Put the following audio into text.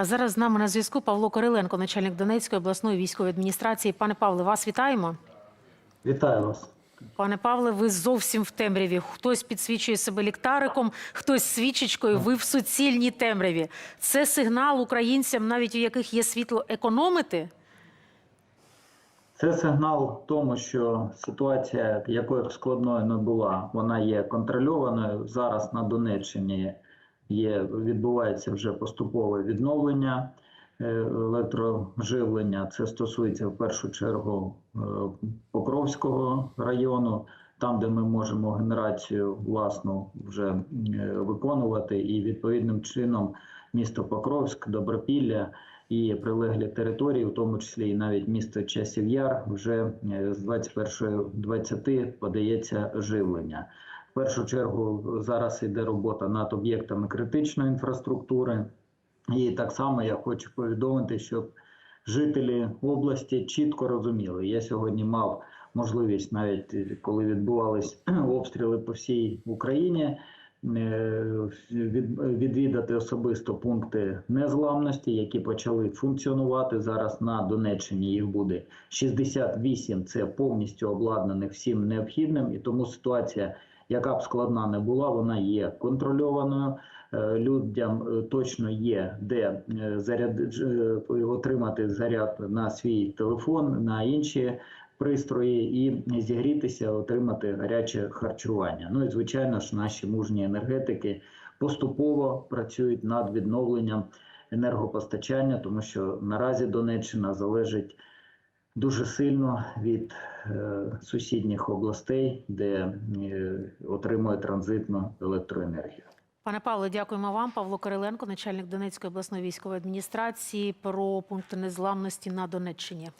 А зараз з нами на зв'язку Павло Кириленко, начальник Донецької обласної військової адміністрації. Пане Павле, вас вітаємо. Вітаю вас. Пане Павле, ви зовсім в темряві. Хтось підсвічує себе ліхтариком, хтось свічечкою. Ви в суцільній темряві. Це сигнал українцям, навіть у яких є світло, економити. Це сигнал тому, що ситуація, якою б складною не була, вона є контрольованою. Зараз на Донеччині є, відбувається вже поступове відновлення е, електроживлення. Це стосується в першу чергу е, Покровського району, там, де ми можемо генерацію власну вже е, виконувати, і відповідним чином місто Покровськ, Добропілля і прилеглі території, в тому числі і навіть місто Часів Яр, вже з 21.20 подається живлення. В першу чергу зараз йде робота над об'єктами критичної інфраструктури. І так само я хочу повідомити, щоб жителі області чітко розуміли. Я сьогодні мав можливість, навіть коли відбувались обстріли по всій Україні, е, відвідати особисто пункти незламності, які почали функціонувати зараз на Донеччині. Їх буде 68, Це повністю обладнаних всім необхідним, і тому ситуація, яка б складна не була, вона є контрольованою. Е, Людям е, точно є де е, заряд отримати заряд на свій телефон, на інші пристрої і зігрітися, отримати гаряче харчування. Ну і звичайно ж, наші мужні енергетики поступово працюють над відновленням енергопостачання, тому що наразі Донеччина залежить дуже сильно від е, сусідніх областей, де е, отримує транзитну електроенергію. Пане Павло, дякуємо вам. Павло Кириленко, начальник Донецької обласної військової адміністрації, про пункти незламності на Донеччині.